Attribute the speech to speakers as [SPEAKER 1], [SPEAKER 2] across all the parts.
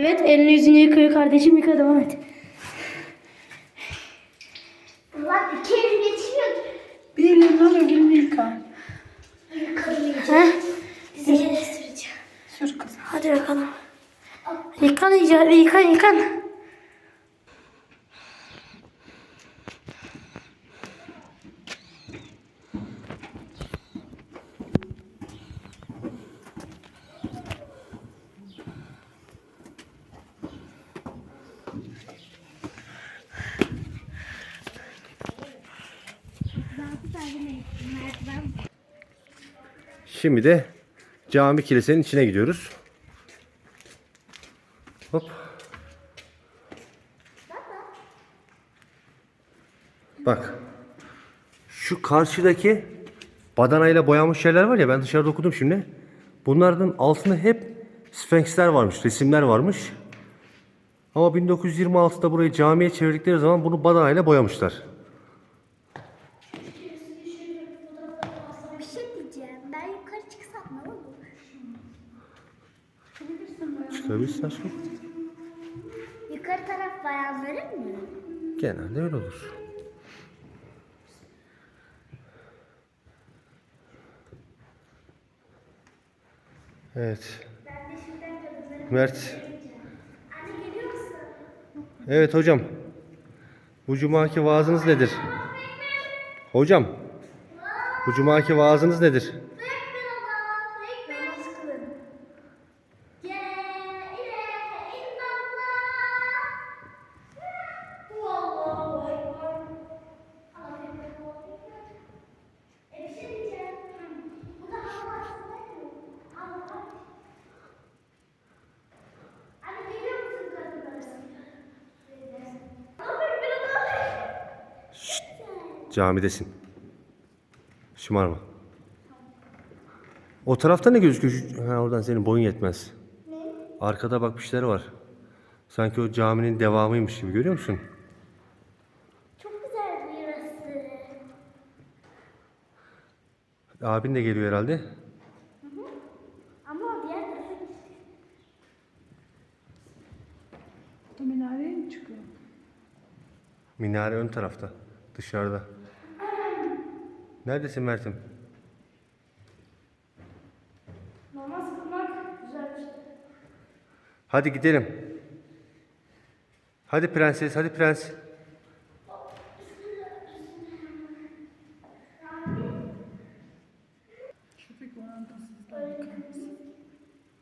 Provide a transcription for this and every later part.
[SPEAKER 1] Evet elini yüzünü yıkıyor kardeşim yıka devam et.
[SPEAKER 2] Ulan iki elim yetişmiyor.
[SPEAKER 3] Bir elini al öbürünü yıka.
[SPEAKER 1] Heh.
[SPEAKER 2] Dizi yerleştireceğim.
[SPEAKER 3] Sür kızım.
[SPEAKER 1] Hadi bakalım. Yıkan iyice hadi yıkan yıkan.
[SPEAKER 4] Şimdi de cami kilisenin içine gidiyoruz. Hop. Bak. Şu karşıdaki badanayla boyanmış yerler var ya ben dışarıda okudum şimdi. Bunlardan altında hep sfenksler varmış, resimler varmış. Ama 1926'da burayı camiye çevirdikleri zaman bunu badanayla boyamışlar.
[SPEAKER 2] Bir şey diyeceğim. Ben yukarı çıksam ne olur?
[SPEAKER 4] Çıkabilirsin aşkım.
[SPEAKER 2] Yukarı taraf bayanların mı?
[SPEAKER 4] Genelde öyle olur. Evet. Mert.
[SPEAKER 2] Anne geliyor musun?
[SPEAKER 4] Evet hocam. Bu cumaki vaazınız nedir? Hocam. Bu cumaki vaazınız nedir? Camidesin. Şımarma. O tarafta ne gözüküyor? Şu- Ha, oradan senin boyun yetmez. Arkada bak bir şeyler var. Sanki o caminin devamıymış gibi görüyor musun?
[SPEAKER 2] Çok güzel burası.
[SPEAKER 4] Abin de geliyor herhalde.
[SPEAKER 2] Ama o.
[SPEAKER 3] Bu minareye mi çıkıyor?
[SPEAKER 4] Minare ön tarafta. Dışarıda. Neredesin Mert'im?
[SPEAKER 2] Namaz kılmak güzel bir şey.
[SPEAKER 4] Hadi gidelim. Hadi prenses, hadi prens.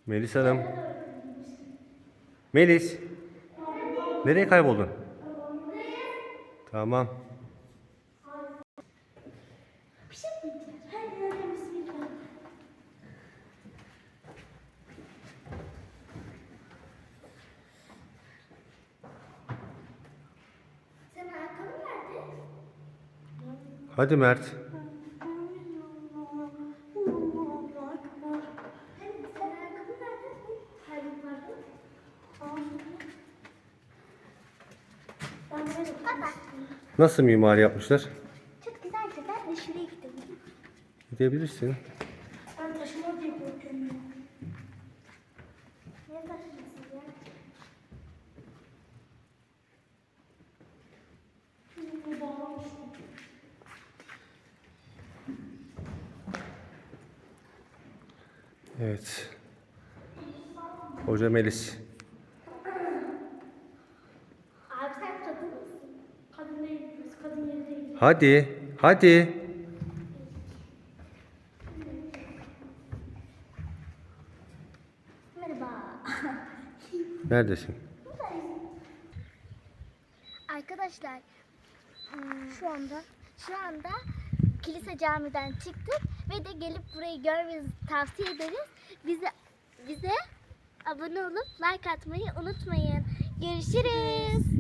[SPEAKER 4] Melis Hanım. Melis. Nereye kayboldun? Tamam.
[SPEAKER 2] Böyle Baba.
[SPEAKER 4] Nasıl mimari yapmışlar?
[SPEAKER 2] Çok güzelce ben de şuraya gidelim.
[SPEAKER 4] Gidebilirsin.
[SPEAKER 2] Ben taşıma diye korkuyorum. Niye taşımasın ya? Şimdi bağlamıştım.
[SPEAKER 4] Evet. Hoca Melis.
[SPEAKER 2] Abi sen kadın mısın? Kadın değil, biz kadın yeri değil.
[SPEAKER 4] Hadi. Hadi. Neredesin?
[SPEAKER 2] Arkadaşlar şu anda şu anda kilise camiden çıktık ve de gelip burayı görmenizi tavsiye ederiz. Bize bize abone olup like atmayı unutmayın. Görüşürüz.